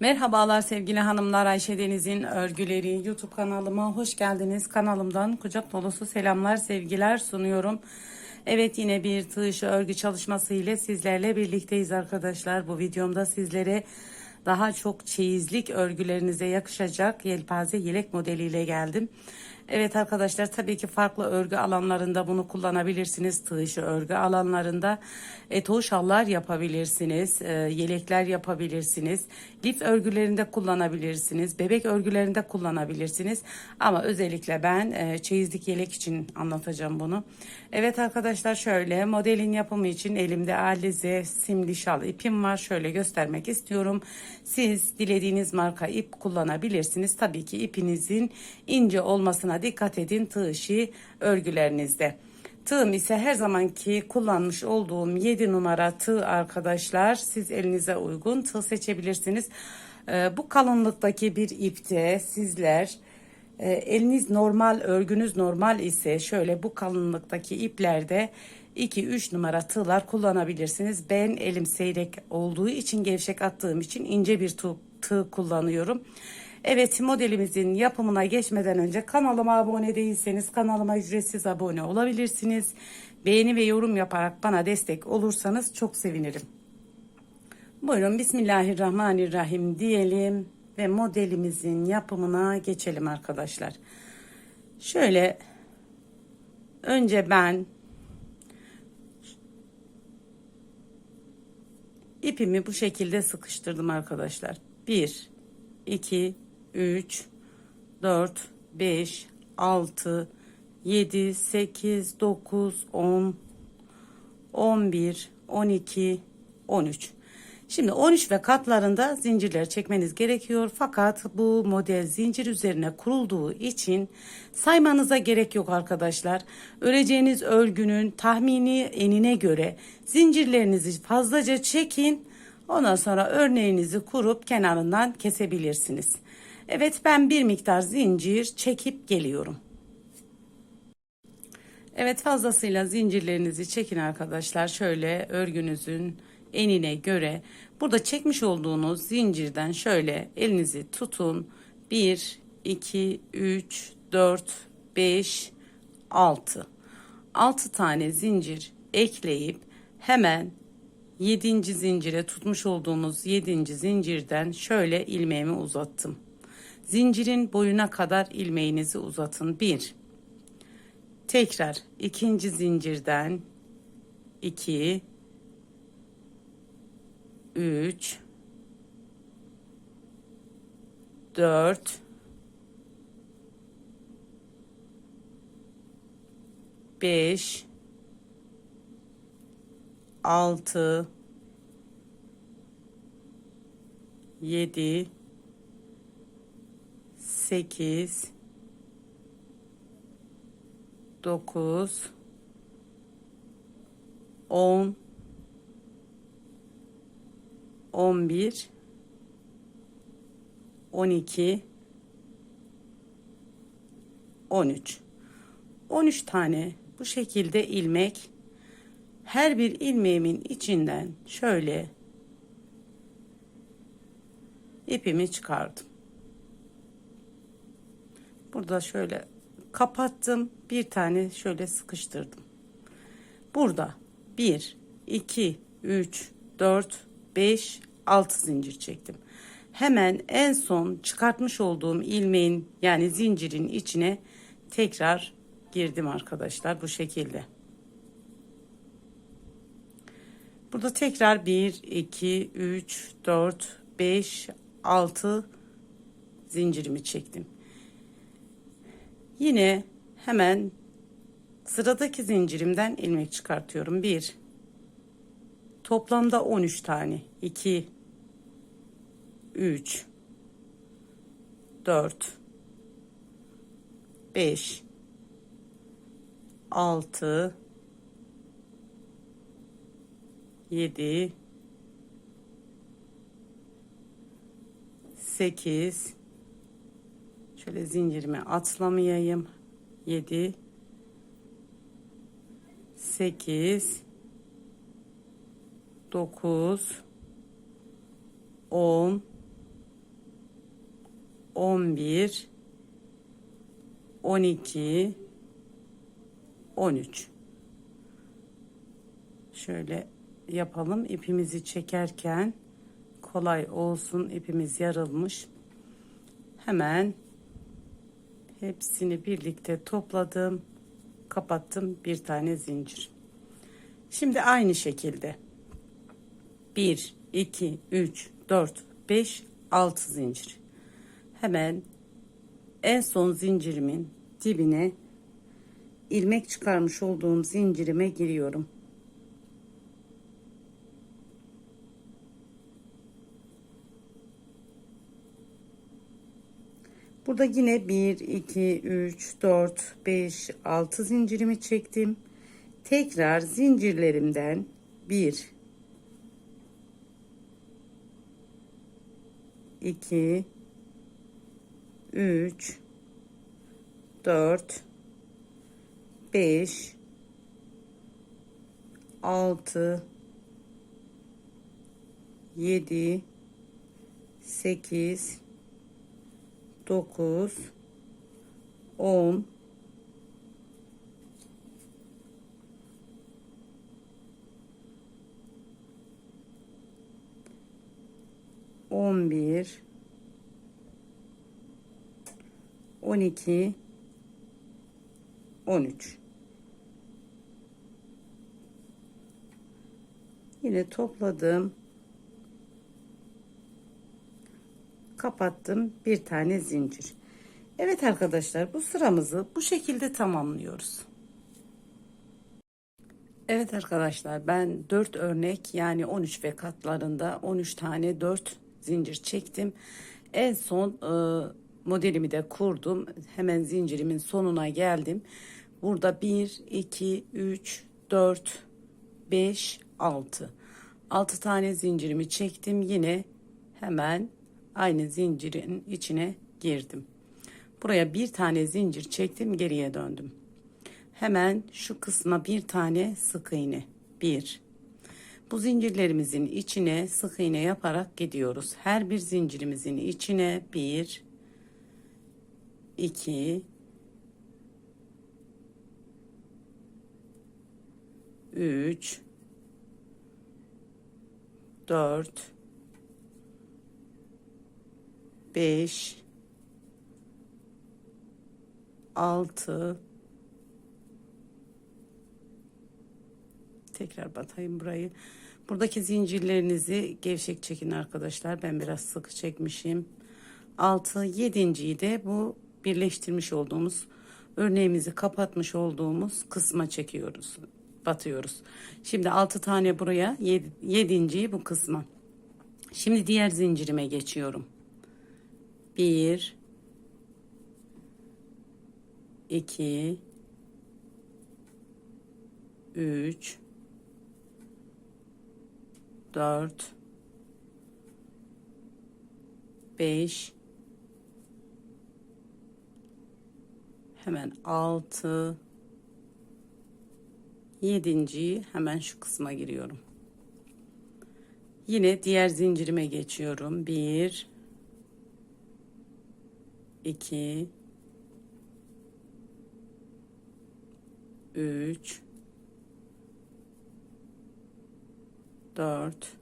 Merhabalar sevgili hanımlar Ayşe Deniz'in örgüleri YouTube kanalıma hoş geldiniz. Kanalımdan kucak dolusu selamlar sevgiler sunuyorum. Evet yine bir tığ işi örgü çalışması ile sizlerle birlikteyiz arkadaşlar. Bu videomda sizlere daha çok çeyizlik örgülerinize yakışacak yelpaze yelek modeliyle geldim. Evet arkadaşlar tabii ki farklı örgü alanlarında bunu kullanabilirsiniz. Tığ örgü alanlarında eto şallar yapabilirsiniz. e, yelekler yapabilirsiniz. Lif örgülerinde kullanabilirsiniz. Bebek örgülerinde kullanabilirsiniz. Ama özellikle ben e, çeyizlik yelek için anlatacağım bunu. Evet arkadaşlar şöyle modelin yapımı için elimde alize simli şal ipim var. Şöyle göstermek istiyorum. Siz dilediğiniz marka ip kullanabilirsiniz. Tabii ki ipinizin ince olmasına dikkat edin tığ işi örgülerinizde. Tığım ise her zamanki kullanmış olduğum 7 numara tığ arkadaşlar. Siz elinize uygun tığ seçebilirsiniz. Ee, bu kalınlıktaki bir ipte sizler e, eliniz normal örgünüz normal ise şöyle bu kalınlıktaki iplerde 2-3 numara tığlar kullanabilirsiniz. Ben elim seyrek olduğu için gevşek attığım için ince bir tığ, tığ kullanıyorum. Evet modelimizin yapımına geçmeden önce kanalıma abone değilseniz kanalıma ücretsiz abone olabilirsiniz. Beğeni ve yorum yaparak bana destek olursanız çok sevinirim. Buyurun Bismillahirrahmanirrahim diyelim ve modelimizin yapımına geçelim arkadaşlar. Şöyle önce ben ipimi bu şekilde sıkıştırdım arkadaşlar. 1 2 3 4 5 6 7 8 9 10 11 12 13 Şimdi 13 ve katlarında zincirler çekmeniz gerekiyor. Fakat bu model zincir üzerine kurulduğu için saymanıza gerek yok arkadaşlar. Öreceğiniz örgünün tahmini enine göre zincirlerinizi fazlaca çekin. Ondan sonra örneğinizi kurup kenarından kesebilirsiniz. Evet ben bir miktar zincir çekip geliyorum. Evet fazlasıyla zincirlerinizi çekin arkadaşlar. Şöyle örgünüzün enine göre burada çekmiş olduğunuz zincirden şöyle elinizi tutun. 1, 2, 3, 4, 5, 6. 6 tane zincir ekleyip hemen 7. zincire tutmuş olduğumuz 7. zincirden şöyle ilmeğimi uzattım. Zincirin boyuna kadar ilmeğinizi uzatın. 1 Tekrar ikinci zincirden. 2 3 4 5 6 7 8 9 10 11 12 13 13 tane bu şekilde ilmek her bir ilmeğimin içinden şöyle ipimi çıkardım. Burada şöyle kapattım. Bir tane şöyle sıkıştırdım. Burada 1 2 3 4 5 6 zincir çektim. Hemen en son çıkartmış olduğum ilmeğin yani zincirin içine tekrar girdim arkadaşlar bu şekilde. Burada tekrar 1 2 3 4 5 6 zincirimi çektim. Yine hemen sıradaki zincirimden ilmek çıkartıyorum. 1 Toplamda 13 tane. 2 3 4 5 6 7 8 şöyle zincirimi atlamayayım. 7 8 9 10 11 12 13 şöyle yapalım. İpimizi çekerken kolay olsun. İpimiz yarılmış. Hemen hepsini birlikte topladım kapattım bir tane zincir. Şimdi aynı şekilde. 1 2 3 4 5 6 zincir. Hemen en son zincirimin dibine ilmek çıkarmış olduğum zincirime giriyorum. Burada yine 1 2 3 4 5 6 zincirimi çektim. Tekrar zincirlerimden 1 2 3 4 5 6 7 8 9 10 11 12 13 Yine topladım. Kapattım. Bir tane zincir. Evet arkadaşlar bu sıramızı bu şekilde tamamlıyoruz. Evet arkadaşlar ben 4 örnek yani 13 ve katlarında 13 tane 4 zincir çektim. En son e, modelimi de kurdum. Hemen zincirimin sonuna geldim. Burada 1, 2, 3, 4, 5, 6. 6 tane zincirimi çektim. Yine hemen aynı zincirin içine girdim. Buraya bir tane zincir çektim. Geriye döndüm. Hemen şu kısma bir tane sık iğne. 1 bu zincirlerimizin içine sık iğne yaparak gidiyoruz. Her bir zincirimizin içine 1 2 3 4 5 6 tekrar batayım burayı. Buradaki zincirlerinizi gevşek çekin arkadaşlar. Ben biraz sıkı çekmişim. 6 7.yi de bu birleştirmiş olduğumuz örneğimizi kapatmış olduğumuz kısma çekiyoruz batıyoruz. Şimdi 6 tane buraya 7.yi bu kısma. Şimdi diğer zincirime geçiyorum 1 2 3 4 5 hemen 6 7. hemen şu kısma giriyorum. Yine diğer zincirime geçiyorum. 1 2 3 4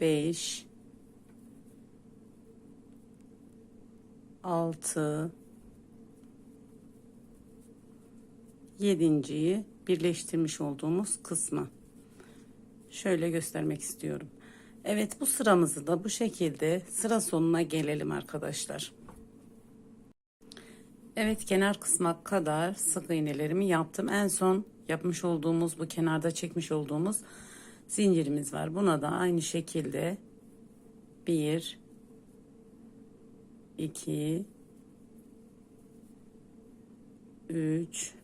5 6 yedinciyi birleştirmiş olduğumuz kısmı. Şöyle göstermek istiyorum. Evet bu sıramızı da bu şekilde sıra sonuna gelelim arkadaşlar. Evet kenar kısma kadar sık iğnelerimi yaptım. En son yapmış olduğumuz bu kenarda çekmiş olduğumuz zincirimiz var. Buna da aynı şekilde 1 2 3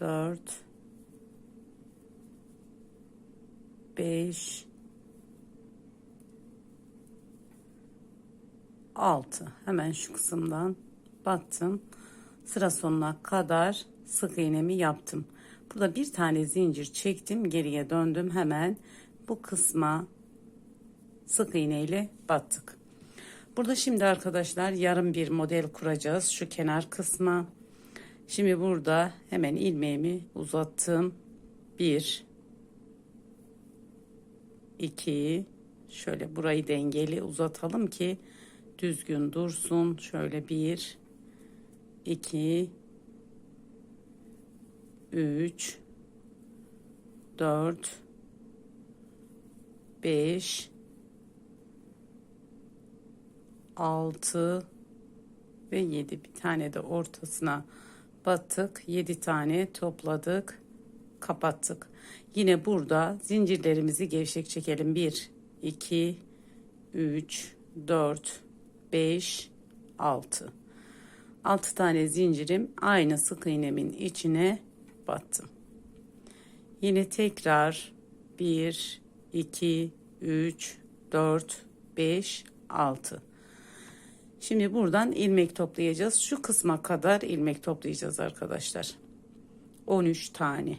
4 5 6 hemen şu kısımdan battım sıra sonuna kadar sık iğnemi yaptım burada bir tane zincir çektim geriye döndüm hemen bu kısma sık iğne ile battık. Burada şimdi arkadaşlar yarım bir model kuracağız şu kenar kısma. Şimdi burada hemen ilmeğimi uzattım. 1 2 şöyle burayı dengeli uzatalım ki düzgün dursun. Şöyle 1 2 3 4 5 6 ve 7 bir tane de ortasına battık 7 tane topladık kapattık yine burada zincirlerimizi gevşek çekelim 1 2 3 4 5 6 6 tane zincirim aynı sık iğnemin içine battım yine tekrar 1 2 3 4 5 6 Şimdi buradan ilmek toplayacağız. Şu kısma kadar ilmek toplayacağız arkadaşlar. 13 tane.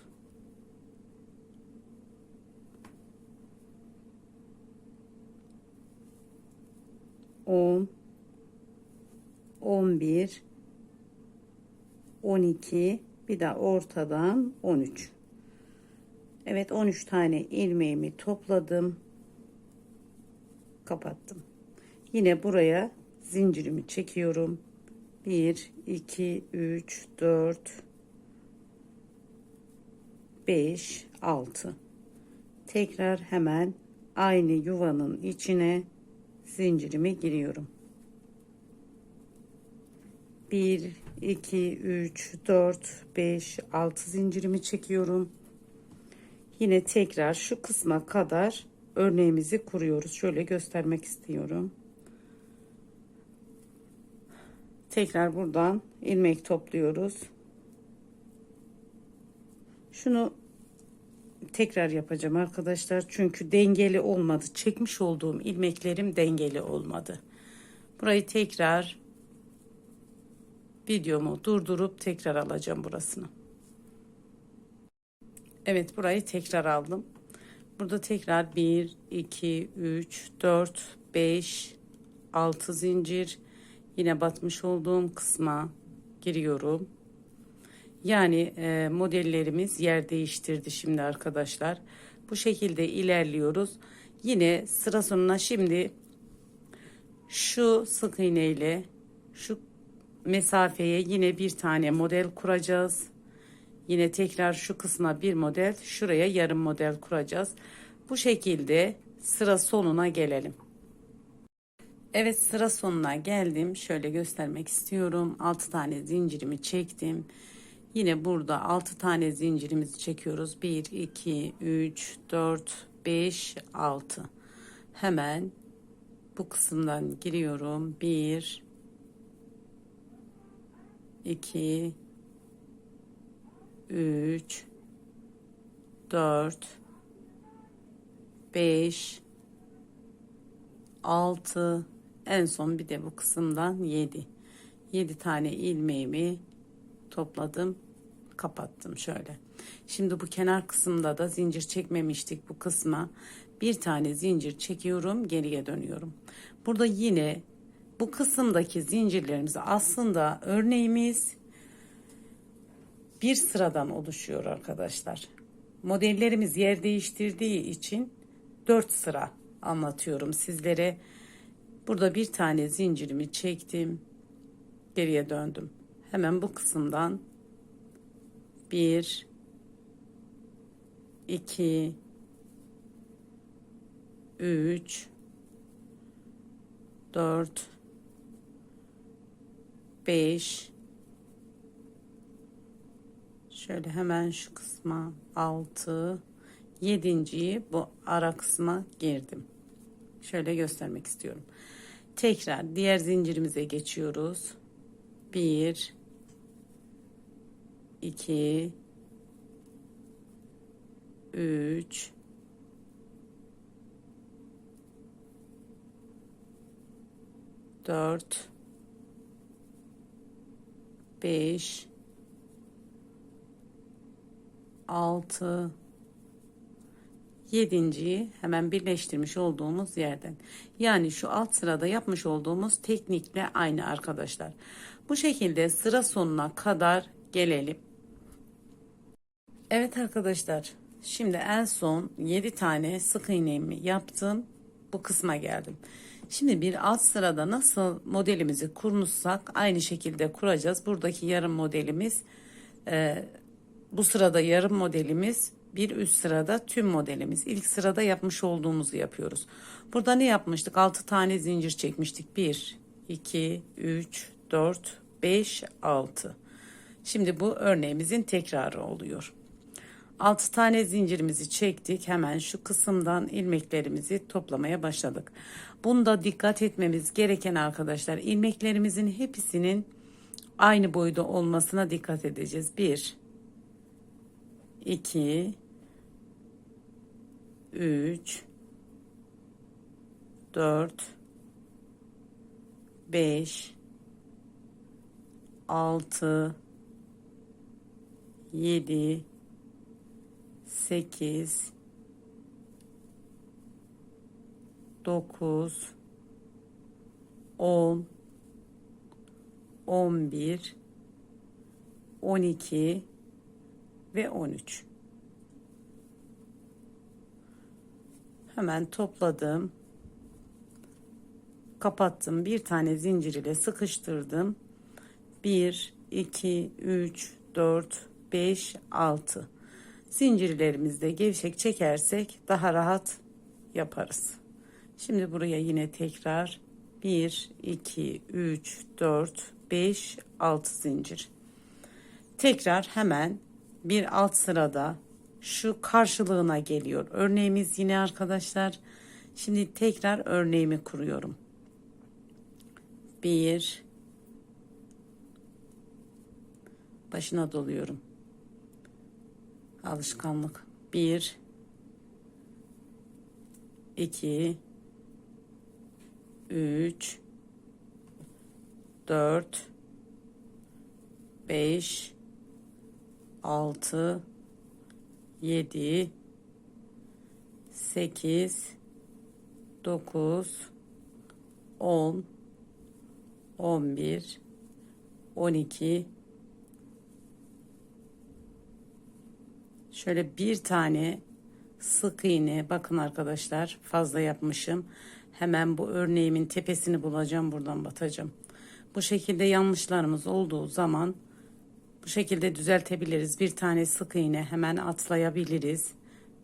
10 11 12 bir de ortadan 13 Evet 13 tane ilmeğimi topladım. Kapattım. Yine buraya zincirimi çekiyorum. 1 2 3 4 5 6 tekrar hemen aynı yuvanın içine zincirimi giriyorum. 1 2 3 4 5 6 zincirimi çekiyorum. Yine tekrar şu kısma kadar örneğimizi kuruyoruz. Şöyle göstermek istiyorum. Tekrar buradan ilmek topluyoruz. Şunu tekrar yapacağım arkadaşlar. Çünkü dengeli olmadı. Çekmiş olduğum ilmeklerim dengeli olmadı. Burayı tekrar videomu durdurup tekrar alacağım burasını. Evet burayı tekrar aldım. Burada tekrar 1 2 3 4 5 6 zincir. Yine batmış olduğum kısma giriyorum. Yani e, modellerimiz yer değiştirdi şimdi arkadaşlar. Bu şekilde ilerliyoruz. Yine sıra sonuna şimdi şu sık iğne ile şu mesafeye yine bir tane model kuracağız. Yine tekrar şu kısma bir model, şuraya yarım model kuracağız. Bu şekilde sıra sonuna gelelim. Evet sıra sonuna geldim. Şöyle göstermek istiyorum. 6 tane zincirimi çektim. Yine burada 6 tane zincirimizi çekiyoruz. 1, 2, 3, 4, 5, 6. Hemen bu kısımdan giriyorum. 1, 2, 3, 4, 5, 6, en son bir de bu kısımdan 7. 7 tane ilmeğimi topladım. Kapattım şöyle. Şimdi bu kenar kısımda da zincir çekmemiştik bu kısma. Bir tane zincir çekiyorum, geriye dönüyorum. Burada yine bu kısımdaki zincirlerimiz aslında örneğimiz bir sıradan oluşuyor arkadaşlar. Modellerimiz yer değiştirdiği için 4 sıra anlatıyorum sizlere. Burada bir tane zincirimi çektim. Geriye döndüm. Hemen bu kısımdan 1 2 3 4 5 şöyle hemen şu kısma 6 yedinciyi bu ara kısma girdim Şöyle göstermek istiyorum. Tekrar diğer zincirimize geçiyoruz. 1 2 3 4 5 6 yedinciyi hemen birleştirmiş olduğumuz yerden. Yani şu alt sırada yapmış olduğumuz teknikle aynı arkadaşlar. Bu şekilde sıra sonuna kadar gelelim. Evet arkadaşlar şimdi en son 7 tane sık iğnemi yaptım. Bu kısma geldim. Şimdi bir alt sırada nasıl modelimizi kurmuşsak aynı şekilde kuracağız. Buradaki yarım modelimiz e, bu sırada yarım modelimiz bir üst sırada tüm modelimiz. İlk sırada yapmış olduğumuzu yapıyoruz. Burada ne yapmıştık? 6 tane zincir çekmiştik. 1, 2, 3, 4, 5, 6. Şimdi bu örneğimizin tekrarı oluyor. 6 tane zincirimizi çektik. Hemen şu kısımdan ilmeklerimizi toplamaya başladık. Bunda dikkat etmemiz gereken arkadaşlar ilmeklerimizin hepsinin aynı boyda olmasına dikkat edeceğiz. 1 2 3 4 5 6 7 8 9 10 11 12 ve 13 hemen topladım. Kapattım. Bir tane zincir ile sıkıştırdım. 1 2 3 4 5 6 zincirlerimizde gevşek çekersek daha rahat yaparız şimdi buraya yine tekrar 1 2 3 4 5 6 zincir tekrar hemen bir alt sırada şu karşılığına geliyor. Örneğimiz yine arkadaşlar. Şimdi tekrar örneğimi kuruyorum. Bir başına doluyorum. Alışkanlık. Bir. İki. Üç. Dört. Beş. Altı. 7 8 9 10 11 12 şöyle bir tane sık iğne bakın arkadaşlar fazla yapmışım hemen bu örneğimin tepesini bulacağım buradan batacağım bu şekilde yanlışlarımız olduğu zaman bu şekilde düzeltebiliriz. Bir tane sık iğne hemen atlayabiliriz.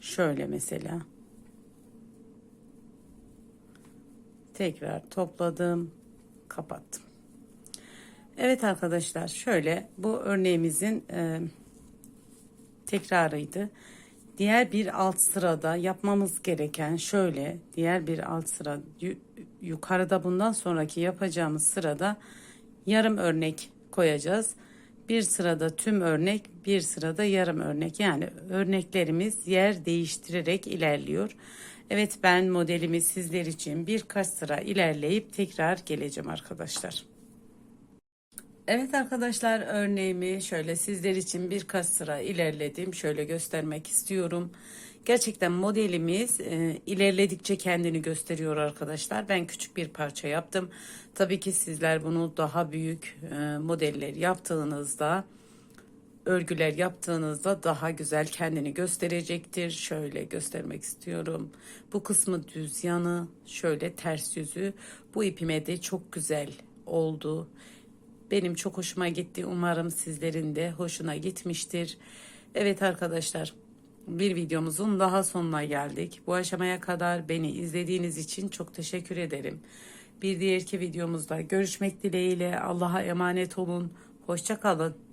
Şöyle mesela. Tekrar topladım. Kapattım. Evet arkadaşlar şöyle bu örneğimizin e, tekrarıydı. Diğer bir alt sırada yapmamız gereken şöyle diğer bir alt sıra yukarıda bundan sonraki yapacağımız sırada yarım örnek koyacağız. Bir sırada tüm örnek, bir sırada yarım örnek. Yani örneklerimiz yer değiştirerek ilerliyor. Evet ben modelimi sizler için birkaç sıra ilerleyip tekrar geleceğim arkadaşlar. Evet arkadaşlar örneğimi şöyle sizler için birkaç sıra ilerledim. Şöyle göstermek istiyorum. Gerçekten modelimiz e, ilerledikçe kendini gösteriyor arkadaşlar. Ben küçük bir parça yaptım. Tabii ki sizler bunu daha büyük e, modeller yaptığınızda örgüler yaptığınızda daha güzel kendini gösterecektir. Şöyle göstermek istiyorum. Bu kısmı düz yanı, şöyle ters yüzü. Bu ipime de çok güzel oldu. Benim çok hoşuma gitti. Umarım sizlerin de hoşuna gitmiştir. Evet arkadaşlar bir videomuzun daha sonuna geldik. Bu aşamaya kadar beni izlediğiniz için çok teşekkür ederim. Bir diğerki videomuzda görüşmek dileğiyle Allah'a emanet olun. Hoşça kalın.